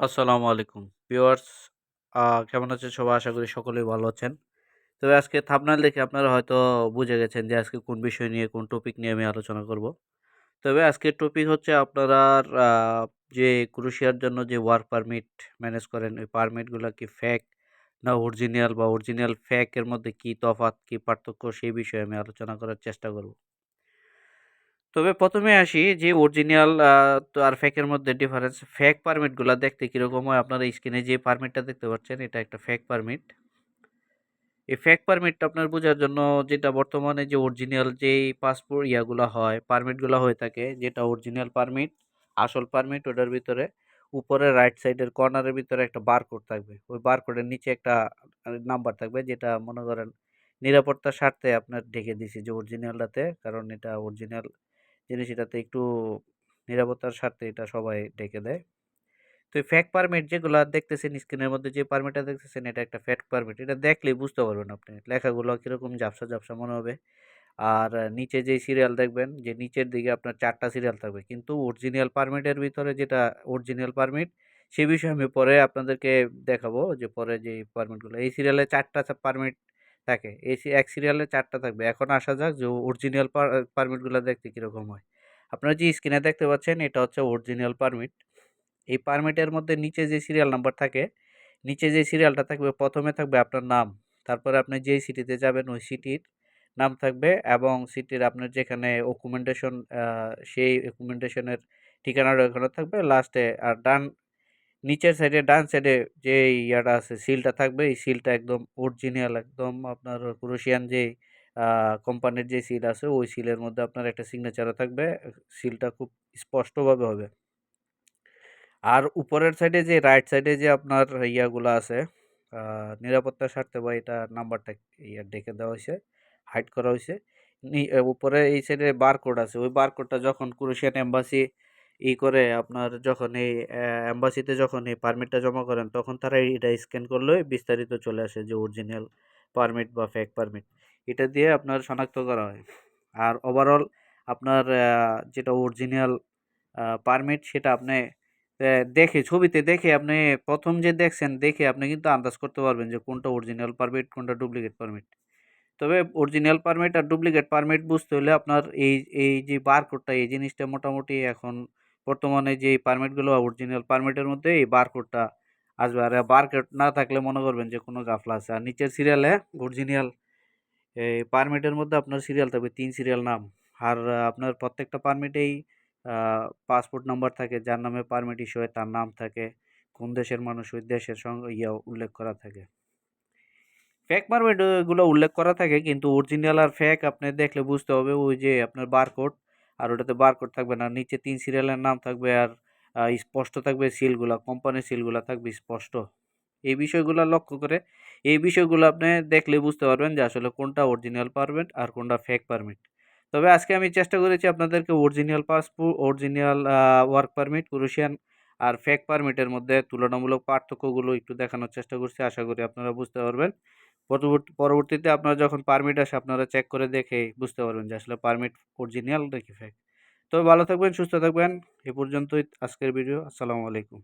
আসসালামু আলাইকুম ভিউয়ার্স কেমন আছেন সবাই? আশা করি সকলেই ভালো আছেন। তবে আজকে থাম্বনেল দেখে আপনারা হয়তো বুঝে গেছেন যে আজকে কোন বিষয় নিয়ে কোন টপিক নিয়ে আমি আলোচনা করব। তবে আজকের টপিক হচ্ছে আপনারার যে ক্রোশিয়ার জন্য যে ওয়ার্ক পারমিট ম্যানেজ করেন ওই পারমিটগুলো কি ফ্যাক না অরিজিনাল বা অরিজিনাল ফ্যাকের মধ্যে কি তফাৎ, কি পার্থক্য সেই বিষয়ে আমি আলোচনা করার চেষ্টা করব। তবে প্রথমে আসি যে অরিজিনাল আর ফেকের মধ্যে ডিফারেন্স। ফেক পারমিটগুলা দেখতে কীরকম হয়? আপনারা স্ক্রিনে যে পারমিটটা দেখতে পাচ্ছেন এটা একটা ফেক পারমিট। এই ফেক পারমিটটা আপনার বোঝার জন্য যেটা বর্তমানে যে অরিজিনাল যেই পাসপোর্ট ইয়াগুলা হয়, পারমিটগুলো হয়ে থাকে যেটা অরিজিনাল পারমিট, আসল পারমিট ওটার ভিতরে উপরে রাইট সাইডের কর্নারের ভিতরে একটা বারকোড থাকবে। ওই বারকোডের নিচে একটা নাম্বার থাকবে যেটা মনে করেন নিরাপত্তার স্বার্থে আপনার ঢেকে দিছি যে অরিজিনালটাতে কারণ এটা অরিজিনাল জিনিস এটাতে একটু নিরাপত্তার স্বার্থে এটা সবাই ডেকে দেয়। তো এই ফেক পারমিট যেগুলা দেখতেছেন স্ক্রিনের মধ্যে যে পারমিটটা দেখতেছেন এটা একটা ফ্যাক পারমিট। এটা দেখলেই বুঝতে পারবেন আপনি। লেখাগুলো কীরকম ঝাপসা, ঝাপসা মনে হবে। আর নিচে যেই সিরিয়াল দেখবেন যে নিচের দিকে আপনার চারটা সিরিয়াল থাকবে। কিন্তু অরিজিনাল পারমিটের ভিতরে যেটা অরিজিনাল পারমিট সে বিষয়ে আমি পরে আপনাদেরকে দেখাবো যে পরে যে পারমিটগুলো এই সিরিয়ালে চারটা পারমিট থাকে। এই এক সিরিয়ালে চারটা থাকবে। এখন আসা যাক যে অরিজিনাল পার পারমিটগুলা দেখতে কীরকম হয়। আপনারা যে স্ক্রিনে দেখতে পাচ্ছেন এটা হচ্ছে অরিজিনাল পারমিট। এই পারমিটের মধ্যে নিচে যে সিরিয়াল নাম্বার থাকে, নিচে যে সিরিয়ালটা থাকবে প্রথমে থাকবে আপনার নাম। তারপরে আপনি যেই সিটিতে যাবেন ওই সিটির নাম থাকবে এবং সিটির আপনার যেখানে অকুমেন্টেশন সেই অকুমেন্টেশনের ঠিকানাটা ওখানে থাকবে। লাস্টে আর ডান নিচের সাইডে ডান সাইডে যে ইয়াটা আছে সিলটা থাকবে, এই সিলটা একদম অরিজিনাল একদম আপনার ক্রোশিয়ান আ কোম্পানির যে সিল আছে, ওই সিলের মধ্যে আপনার একটা সিগনেচারও থাকবে। সিলটা খুব স্পষ্টভাবে হবে। আর উপরের সাইডে যে রাইট সাইডে যে আপনার ইয়াগুলা আছে নিরাপত্তার স্বার্থে বা এটা নাম্বারটা ইয়া ডেকে দেওয়া হয়েছে হাইড করা হয়েছে উপরে এই সাইডে বারকোড আছে। ওই বারকোডটা যখন ক্রোশিয়ান এম্বাসি ই করে আপনার যখন এই অ্যা এম্বাসিতে যখন এই পারমিটটা জমা করেন তখন তারা এটা স্ক্যান করলেই বিস্তারিত চলে আসে যে অরিজিনাল পারমিট বা ফেক পারমিট। এটা দিয়ে আপনার শনাক্ত করা হয়। আর ওভারঅল আপনার যেটা অরিজিনাল পারমিট সেটা আপনি দেখে ছবিতে দেখে আপনি প্রথম যে দেখছেন দেখে আপনি কিন্তু আন্দাজ করতে পারবেন যে কোনটা অরিজিনাল পারমিট, কোনটা ডুপ্লিকেট পারমিট। তবে অরিজিনাল পারমিট আর ডুপ্লিকেট পারমিট বুঝতে হলে আপনার এই এই যে বারকোডটা এই জিনিসটা মোটামুটি এখন বর্তমানে যেই পারমিটগুলো অরিজিনাল পারমিটের মধ্যে এই বারকোডটা আসবে। আর বারকোড না থাকলে মনে করবেন যে কোনো গাফলা আছে। আর নিচের সিরিয়ালে অরিজিনাল এই পারমিটের মধ্যে আপনার সিরিয়াল থাকবে, তিন সিরিয়াল নাম। আর আপনার প্রত্যেকটা পারমিটেই পাসপোর্ট নাম্বার থাকে, যার নামে পারমিট ইস্যু হয়, তার নাম থাকে। কোন দেশের মানুষ ওই দেশের সঙ্গে ইয়া উল্লেখ করা থাকে। ফেক পারমিট অ গুলো উল্লেখ করা থাকে, কিন্তু অরিজিনাল আর ফেক আপনি দেখলে বুঝতে হবে ওই যে আপনার বারকোড আর ওটাতে বারকোড থাকবে না। নিচে তিন সিরিয়ালের নাম থাকবে আর স্পষ্ট থাকবে সিলগুলা, কোম্পানির সিলগুলা থাকবে স্পষ্ট। এই বিষয়গুলো লক্ষ্য করে এই বিষয়গুলো আপনি দেখলে বুঝতে পারবেন যে আসলে কোনটা অরিজিনাল পারমিট আর কোনটা ফেক পারমিট। তবে আজকে আমি চেষ্টা করেছি আপনাদেরকে original passport original work permit, Croatian আর ফেক পারমিটের মধ্যে তুলনামূলক পার্থক্যগুলো একটু দেখানোর চেষ্টা করছি। আশা করি আপনারা বুঝতে পারবেন। পরবর্তী পরবর্তীতে আপনারা যখন পারমিট আসে আপনারা চেক করে দেখে বুঝতে পারবেন যে আসলে পারমিট অরিজিনাল নাকি ফেক। তবে ভালো থাকবেন, সুস্থ থাকবেন। এ পর্যন্তই আজকের ভিডিও। আসসালামু আলাইকুম।